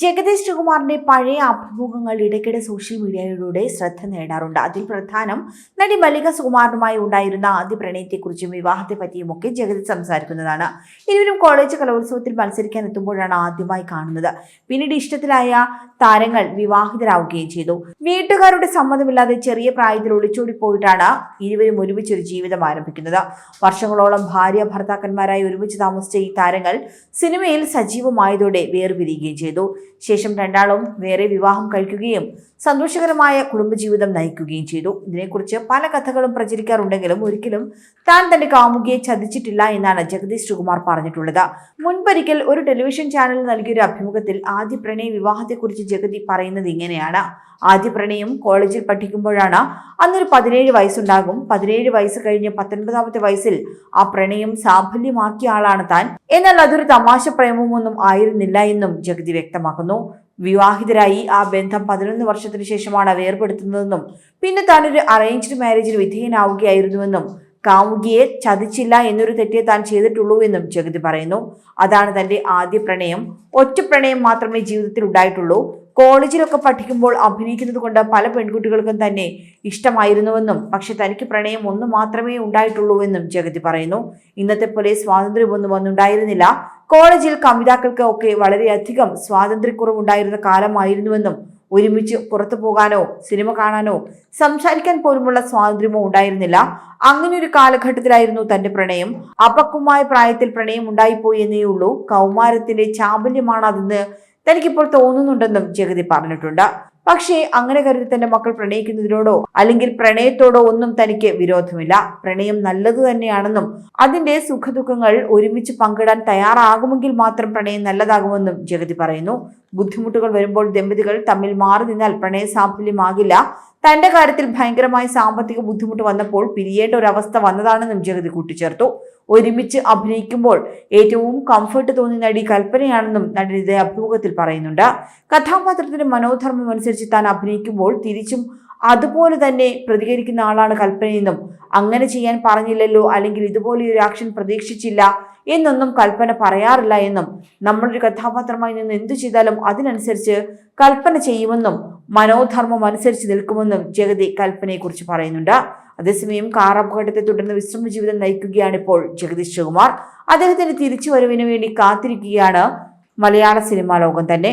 ജഗദീഷ് ശ്രീകുമാറിന്റെ പഴയ അഭിമുഖങ്ങൾ ഇടയ്ക്കിടെ സോഷ്യൽ മീഡിയയിലൂടെ ശ്രദ്ധ നേടാറുണ്ട്. അതിൽ പ്രധാനം നടി മല്ലിക സുകുമാറിനുമായി ഉണ്ടായിരുന്ന ആദ്യ പ്രണയത്തെക്കുറിച്ചും വിവാഹത്തെ പറ്റിയുമൊക്കെ ജഗദീഷ് സംസാരിക്കുന്നതാണ്. ഇരുവരും കോളേജ് കലോത്സവത്തിൽ മത്സരിക്കാൻ എത്തുമ്പോഴാണ് ആദ്യമായി കാണുന്നത്. പിന്നീട് ഇഷ്ടത്തിലായ താരങ്ങൾ വിവാഹിതരാവുകയും ചെയ്തു. വീട്ടുകാരുടെ സമ്മതമില്ലാതെ ചെറിയ പ്രായത്തിൽ ഒളിച്ചോടി പോയിട്ടാണ് ഇരുവരും ഒരുമിച്ചൊരു ജീവിതം ആരംഭിക്കുന്നത്. വർഷങ്ങളോളം ഭാര്യ ഭർത്താക്കന്മാരായി ഒരുമിച്ച് താമസിച്ച ഈ താരങ്ങൾ സിനിമയിൽ സജീവമായതോടെ വേർപിരിയുകയും ചെയ്തു. ശേഷം രണ്ടാളും വേറെ വിവാഹം കഴിക്കുകയും സന്തോഷകരമായ കുടുംബജീവിതം നയിക്കുകയും ചെയ്തു. ഇതിനെക്കുറിച്ച് പല കഥകളും പ്രചരിക്കാറുണ്ടെങ്കിലും ഒരിക്കലും താൻ തന്റെ കാമുകിയെ ചതിച്ചിട്ടില്ല എന്നാണ് ജഗദീഷ് ശ്രീകുമാർ പറഞ്ഞിട്ടുള്ളത്. മുൻപൊരിക്കൽ ഒരു ടെലിവിഷൻ ചാനലിൽ നൽകിയൊരു അഭിമുഖത്തിൽ ആദ്യ പ്രണയ വിവാഹത്തെക്കുറിച്ച് ജഗതി പറയുന്നത് ഇങ്ങനെയാണ്. ആദ്യ പ്രണയം കോളേജിൽ പഠിക്കുമ്പോഴാണ് അന്നൊരു പതിനേഴ് വയസ്സുണ്ടാകും. പതിനേഴ് വയസ്സ് കഴിഞ്ഞ് പത്തൊൻപതാമത്തെ വയസ്സിൽ ആ പ്രണയം സാഫല്യമാക്കിയ ആളാണ് താൻ. എന്നാൽ അതൊരു തമാശ പ്രേമമൊന്നും ആയിരുന്നില്ല എന്നും ജഗതി വ്യക്തമാക്കുന്നു. വിവാഹിതരായി ആ ബന്ധം പതിനൊന്ന് വർഷത്തിനു ശേഷമാണ് വേർപെടുത്തുന്നതെന്നും പിന്നെ താനൊരു അറേഞ്ച്ഡ് മാരേജിന് വിധേയനാവുകയായിരുന്നുവെന്നും കാമുകിയെ ചതിച്ചില്ല എന്നൊരു തെറ്റേ താൻ ചെയ്തിട്ടുള്ളൂ എന്നും ജഗതി പറയുന്നു. അതാണ് തന്റെ ആദ്യ പ്രണയം. ഒറ്റ പ്രണയം മാത്രമേ ജീവിതത്തിൽ ഉണ്ടായിട്ടുള്ളൂ. കോളേജിലൊക്കെ പഠിക്കുമ്പോൾ അഭിനയിക്കുന്നത് കൊണ്ട് പല പെൺകുട്ടികൾക്കും തന്നെ ഇഷ്ടമായിരുന്നുവെന്നും പക്ഷെ തനിക്ക് പ്രണയം ഒന്ന് മാത്രമേ ഉണ്ടായിട്ടുള്ളൂ എന്നും ജഗതി പറയുന്നു. ഇന്നത്തെ പോലെ സ്വാതന്ത്ര്യമൊന്നും വന്നുണ്ടായിരുന്നില്ല കോളേജിൽ കവിതാക്കൾക്ക് ഒക്കെ വളരെയധികം സ്വാതന്ത്ര്യക്കുറവുണ്ടായിരുന്ന കാലമായിരുന്നുവെന്നും ഒരുമിച്ച് പുറത്തു പോകാനോ സിനിമ കാണാനോ സംസാരിക്കാൻ പോലുമുള്ള സ്വാതന്ത്ര്യമോ ഉണ്ടായിരുന്നില്ല. അങ്ങനെ ഒരു കാലഘട്ടത്തിലായിരുന്നു തന്റെ പ്രണയം. അപക്വമായ പ്രായത്തിൽ പ്രണയം ഉണ്ടായിപ്പോയി എന്നേ ഉള്ളൂ. കൗമാരത്തിന്റെ ചാബല്യമാണ് അതെന്ന് തനിക്കിപ്പോൾ തോന്നുന്നുണ്ടെന്നും ജഗതി പറഞ്ഞിട്ടുണ്ട്. പക്ഷേ അങ്ങനെ കരുതി തന്റെ മക്കൾ പ്രണയിക്കുന്നതിനോടോ അല്ലെങ്കിൽ പ്രണയത്തോടോ ഒന്നും തനിക്ക് വിരോധമില്ല. പ്രണയം നല്ലത് തന്നെയാണെന്നും അതിന്റെ സുഖദുഃഖങ്ങൾ ഒരുമിച്ച് പങ്കിടാൻ തയ്യാറാകുമെങ്കിൽ മാത്രം പ്രണയം നല്ലതാകുമെന്നും ജഗതി പറയുന്നു. ബുദ്ധിമുട്ടുകൾ വരുമ്പോൾ ദമ്പതികൾ തമ്മിൽ മാറി നിന്നാൽ പ്രണയ സാഫല്യമാകില്ല. തന്റെ കാര്യത്തിൽ ഭയങ്കരമായ സാമ്പത്തിക ബുദ്ധിമുട്ട് വന്നപ്പോൾ പിരിയേണ്ട ഒരു അവസ്ഥ വന്നതാണെന്നും ജഗതി കൂട്ടിച്ചേർത്തു. ഒരുമിച്ച് അഭിനയിക്കുമ്പോൾ ഏറ്റവും കംഫർട്ട് തോന്നിയ നടി കൽപ്പനയാണെന്നും നടൻ ഇതേ അഭിമുഖത്തിൽ പറയുന്നുണ്ട്. കഥാപാത്രത്തിന്റെ മനോധർമ്മം അനുസരിച്ച് താൻ അഭിനയിക്കുമ്പോൾ തിരിച്ചും അതുപോലെ തന്നെ പ്രതികരിക്കുന്ന ആളാണ് കൽപ്പനയെന്നും അങ്ങനെ ചെയ്യാൻ പറഞ്ഞില്ലല്ലോ അല്ലെങ്കിൽ ഇതുപോലെ ഒരു ആക്ഷൻ പ്രതീക്ഷിച്ചില്ല എന്നൊന്നും കൽപ്പന പറയാറില്ല എന്നും നമ്മളൊരു കഥാപാത്രമായി നിന്ന് എന്തു ചെയ്താലും അതിനനുസരിച്ച് കൽപ്പന ചെയ്യുമെന്നും മനോധർമ്മം അനുസരിച്ച് നിൽക്കുമെന്നും ജഗതി കൽപ്പനയെക്കുറിച്ച് പറയുന്നുണ്ട്. അതേസമയം കാർ അപകടത്തെ തുടർന്ന് വിശ്രമ ജീവിതം നയിക്കുകയാണ് ഇപ്പോൾ ജഗദീഷ് ശിവകുമാർ അദ്ദേഹത്തിന്റെ തിരിച്ചുവരവിന് വേണ്ടി കാത്തിരിക്കുകയാണ് മലയാള സിനിമാ ലോകം തന്നെ.